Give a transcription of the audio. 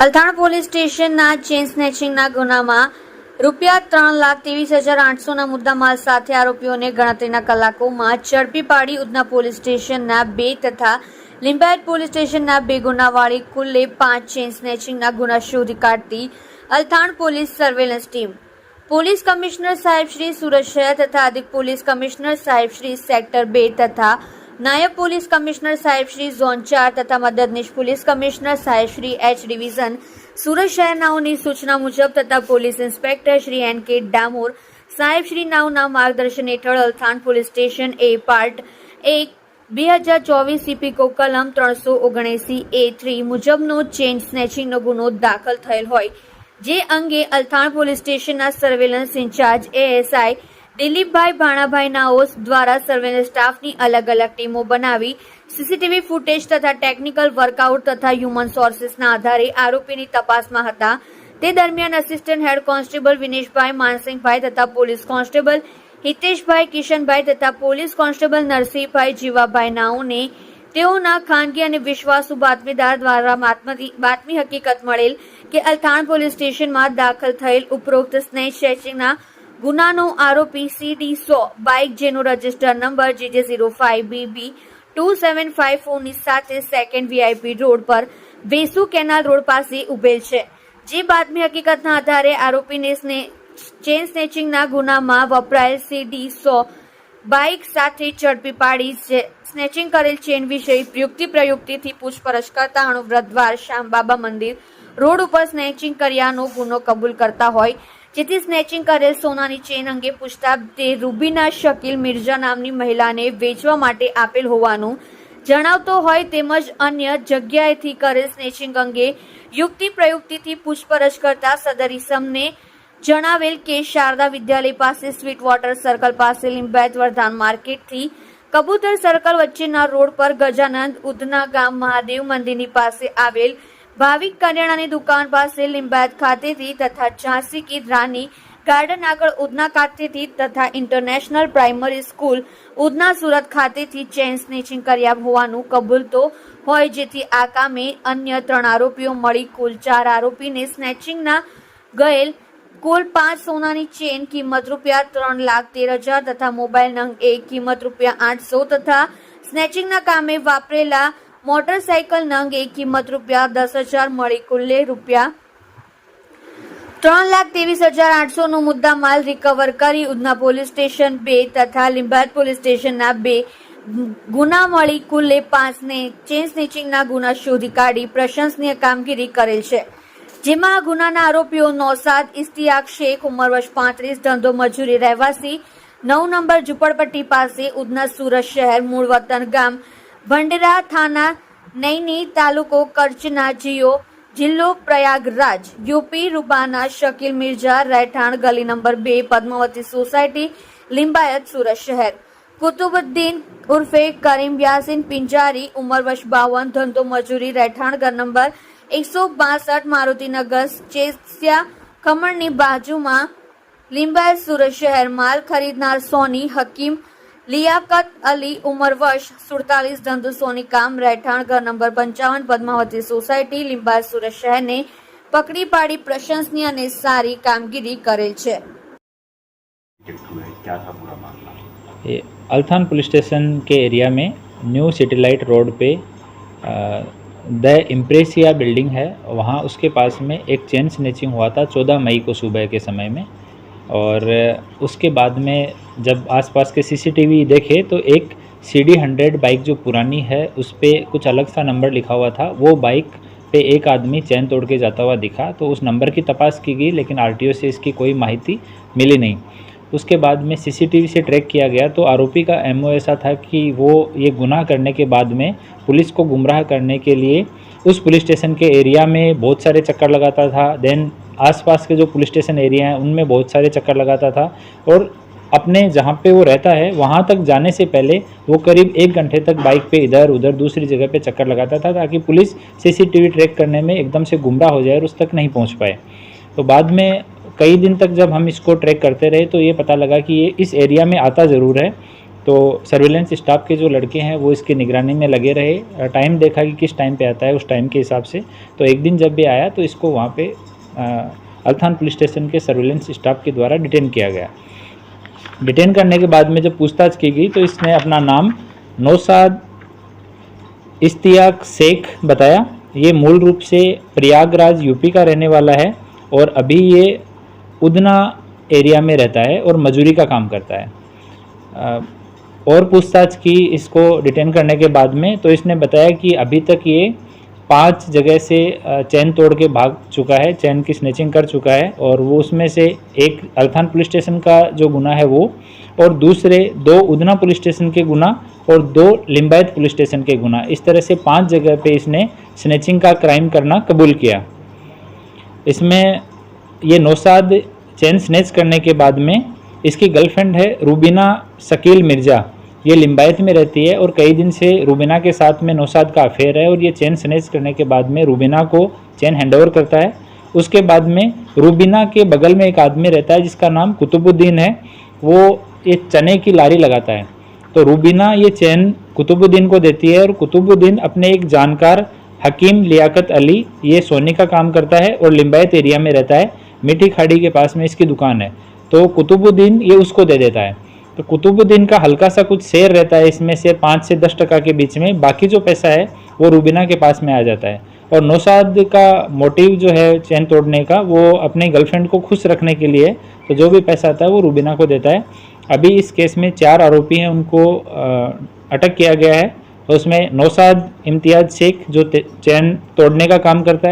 Althan police સ્ટેશનના chain સ્નેચિંગના ગુનામાં રૂપિયા ત્રણ લાખ ત્રેવીસ હજાર આઠસોના મુદ્દામાલ સાથે આરોપીઓને ગણતરીના કલાકોમાં ઝડપી પાડી ઉધના પોલીસ સ્ટેશનના બે તથા લિંબાયત પોલીસ સ્ટેશનના બે ગુનાવાળી કુલ્લે પાંચ ચેન સ્નેચિંગના ગુના શોધી કાઢતી Althan police surveillance team. Police commissioner સાહેબ શ્રી સુરત શહેર તથા અધિક પોલીસ કમિશનર સાહેબ શ્રી સેક્ટર બે તથા નાયબ પોલીસ કમિશનર સાહેબ શ્રી ઝોન ચાર તથા મદદનીશ પોલીસ કમિશનર સાહેબ શ્રી એચ ડિવિઝન, સુરત શહેરનાઓની સૂચના મુજબ તથા પોલીસ ઇન્સ્પેક્ટર શ્રી એન કે ડામોર, સાહેબ શ્રી નાઓના માર્ગદર્શન હેઠળ Althan police station A part એક, બે હજાર ચોવીસ સીપીકો કલમ ત્રણસો ઓગણએસી એ થ્રી મુજબનો ચેન સ્નેચિંગનો ગુનો દાખલ થયેલ હોય. જે અંગે અલથાણ પોલીસ સ્ટેશનના surveillance in-charge ASI Dilipbhai Bhanabhai નાઓસ દ્વારા સર્વેલન્સ સ્ટાફની અલગ અલગ ટીમો બનાવી, સીસીટીવી ફૂટેજ તથા ટેકનિકલ વર્કઆઉટ તથા હ્યુમન સોર્સિસના આધારે આરોપીની તપાસમાં હતા. તે દરમિયાન અસિસ્ટન્ટ હેડ કોન્સ્ટેબલ વિનેશભાઈ માનસિંહભાઈ તથા પોલીસ કોન્સ્ટેબલ હિતેશભાઈ કિશનભાઈ તથા પોલીસ કોન્સ્ટેબલ નરસિંહભાઈ જીવાભાઈ નાઓને તેઓના ખાનગી અને વિશ્વાસુ બાતમીદાર દ્વારા બાતમી હકીકત મળેલ કે અલથાણ પોલીસ સ્ટેશનમાં દાખલ થયેલ ઉપરોક્ત સ્નેચ સેચિંગના ગુનાનો આરોપી સીડી સો. બાઇક જેનો register number GJ zero five BB two seven five ફોરની સાથે સેકન્ડ વીઆઈપી રોડ પર વેસુ કેનાલ રોડ પાસે ઉભેલ છે. જે બાતમી હકીકતના આધારે આરોપીને સ્ને, ચેન સ્નેચિંગના ગુનામાં વપરાયેલ સીડી સો બાઇક સાથે ઝડપી પાડી છે. સ્નેચિંગ કરેલ ચેન વિશે પ્રયુક્તિ પ્રયુક્તિથી પૂછપરછ કરતા અણુવ્રતદ્વાર શ્યામબાબા મંદિર રોડ ઉપર સ્નેચિંગ કર્યાનો ગુનો કબૂલ કરતા હોય જેથી સ્નેચિંગ કરેલ સોનાની ચેન અંગે પૂછતા તે રૂબીના શકીલ મિર્ઝા નામની મહિલાને વેચવા માટે આપેલ હોવાનું જણાવતો હોય તેમજ અન્ય જગ્યાએથી કરેલ સ્નેચિંગ અંગે યુક્તિ પ્રયુક્તિથી પૂછપરછ કરતા સદર ઇસમને જણાવેલ કે શારદા વિદ્યાલય પાસે સ્વીટ વોટર સર્કલ પાસે લિંબાયત વર્ધાન માર્કેટથી કબૂતર સર્કલ વચ્ચેના રોડ પર ગજાનંદ ઉધના ગામ મહાદેવ મંદિરની પાસે આવેલ ભાવિક કરિયાણાની દુકાન પાસે લિંબાયત ખાતેથી તથા ઝાંસી કી રાની ગાર્ડન આગળ ઉધના ખાતેથી તથા international primary school Udhna Surat ખાતેથી ચેન સ્નેચિંગ કર્યા હોવાનું કબૂલતો હોય જેથી આ કામે અન્ય ત્રણ આરોપીઓ મળી. કુલ ચાર આરોપીને સ્નેચિંગના ગયેલ કુલ પાંચ સોનાની ચેન કિંમત રૂપિયા ત્રણ લાખ તેર હજાર તથા મોબાઈલ નંગ એક કિંમત રૂપિયા આઠસો તથા સ્નેચિંગના કામે વાપરેલા મોટરસાયકલ નંગ એક કિંમત રૂપિયા દસ હજાર મળી કુલ્લે રૂપિયા ત્રણ લાખ ત્રેવીસ હજાર આઠસો નો મુદ્દા માલ રિકવર કરી ઉધના પોલીસ સ્ટેશન બે તથા લીંબાયત પોલીસ સ્ટેશનના બે ગુના મળી કુલ્લે પાંચને ચેન સ્નેચિંગના ગુના શોધી કાઢી પ્રશંસનીય કામગીરી કરેલ છે. જેમાં ગુનાના આરોપીઓ નૌસાદ ઇસ્તિયાક શેખ, ઉંમર વર્ષ પાંત્રીસ, ધંધો મજૂરી, રહેવાસી, નવ નંબર ઝુંપડપટ્ટી પાસે ઉધના સુરત શહેર, મૂળ વતન ગામ ભંડેરા થાના નૈની તાલુકો કરચના જીઓ, જિલ્લો પ્રયાગરાજ, યુપી રૂબાના શકીલ મિર્ઝા રહેઠાણ ગલી નંબર બે, પદ્માવતી સોસાયટી, લિંબાયત સુરત શહેર. કુતુબુદ્દીન ઉર્ફે કરીમ યાસીન પિંજારી, ઉંમર વર્ષ બાવન, ધંધો મજૂરી, રહેઠાણ ઘર નંબર એકસો બાસઠ મારુતિનગર ચેસિયા, ખમણની બાજુમાં લિંબાયત સુરત શહેર, માલ ખરીદનાર સોની, હકીમ લિયાકત અલી ઉંમર વર્ષ સુડતાલીસ ધંધુ સોની કામ રહેઠાણ ઘર નંબર પંચાવન પદ્માવતી સોસાયટી લિંબાયત સુરત શહેરને પકડી પાડી પ્રશંસનીય અને સારી કામગીરી કરેલ છે क्या था पूरा मामला ये अल्थान पुलिस स्टेशन के एरिया में न्यू सिटीलाइट रोड पे द इम्प्रेसिया बिल्डिंग है वहाँ उसके पास में एक चेन स्नेचिंग हुआ था चौदह मई को सुबह के समय में और उसके बाद में जब आसपास के सीसीटीवी देखे तो एक सी डी हंड्रेड बाइक जो पुरानी है, उस पर कुछ अलग सा नंबर लिखा हुआ था। वो बाइक पे एक आदमी चैन तोड़ के जाता हुआ दिखा। तो उस नंबर की तपास की गई, लेकिन आरटीओ से इसकी कोई माहिती मिली नहीं। उसके बाद में सीसीटीवी से ट्रैक किया गया। तो आरोपी का एमओ ऐसा था कि वो ये गुनाह करने के बाद में पुलिस को गुमराह करने के लिए उस पुलिस स्टेशन के एरिया में बहुत सारे चक्कर लगाता था। देन आसपास के जो पुलिस स्टेशन एरिया हैं, उनमें बहुत सारे चक्कर लगाता था और अपने जहाँ पे वो रहता है, वहाँ तक जाने से पहले वो करीब एक घंटे तक बाइक पे इधर उधर दूसरी जगह पे चक्कर लगाता था ताकि पुलिस सीसीटीवी ट्रैक करने में एकदम से गुमराह हो जाए और उस तक नहीं पहुँच पाए। तो बाद में कई दिन तक जब हम इसको ट्रैक करते रहे तो ये पता लगा कि ये इस एरिया में आता ज़रूर है। तो सर्विलेंस स्टाफ के जो लड़के हैं, वो इसकी निगरानी में लगे रहे। टाइम देखा कि किस टाइम पे आता है, उस टाइम के हिसाब से। तो एक दिन जब भी आया तो इसको वहाँ पे अल्थान पुलिस स्टेशन के सर्विलेंस स्टाफ के द्वारा डिटेन किया गया। डिटेन करने के बाद में जब पूछताछ की गई तो इसने अपना नाम नौसाद इश्तियाक शेख बताया। ये मूल रूप से प्रयागराज, यूपी का रहने वाला है और अभी ये उदना एरिया में रहता है और मजूरी का काम करता है। और पूछताछ की इसको डिटेन करने के बाद में तो इसने बताया कि अभी तक ये पाँच जगह से चैन तोड़ के भाग चुका है, चैन की स्नेचिंग कर चुका है और वो उसमें से एक अल्थान पुलिस स्टेशन का जो गुना है वो और दूसरे दो उधना पुलिस स्टेशन के गुना और दो लिम्बायत पुलिस स्टेशन के गुना। इस तरह से पाँच जगह पे इसने स्नेचिंग का क्राइम करना कबूल किया। इसमें ये नौसाद चैन स्नेच करने के बाद में इसकी गर्लफ्रेंड है रूबीना शकील मिर्ज़ा। ये लिम्बायत में रहती है और कई दिन से रूबीना के साथ में नौसाद का अफेयर है और ये चैन स्नेच करने के बाद में रूबीना को चैन हैंडओवर करता है। उसके बाद में रूबीना के बगल में एक आदमी रहता है जिसका नाम कुतुबुद्दीन है। वो ये चने की लारी लगाता है। तो रूबीना ये चैन कुतुबुद्दीन को देती है और कुतुबुद्दीन अपने एक जानकार हकीम लियाकत अली, ये सोने का काम करता है और लिम्बायत एरिया में रहता है। मीठी खाड़ी के पास में इसकी दुकान है। तो कुतुबुद्दीन ये उसको दे देता है। तो कुतुबुद्दीन का हल्का सा कुछ शेयर रहता है, इसमें से पाँच से दस टका के बीच में, बाकी जो पैसा है, वो रूबीना के पास में आ जाता है। और नौसाद का मोटिव जो है चैन तोड़ने का, वो अपने गर्लफ्रेंड को खुश रखने के लिए तो जो भी पैसा आता है, वो रूबीना को देता है। अभी इस केस में चार आरोपी हैं, उनको अटक किया गया है। तो उसमें नौसाद, इम्तियाज़ शेख, जो चैन तोड़ने का काम करता है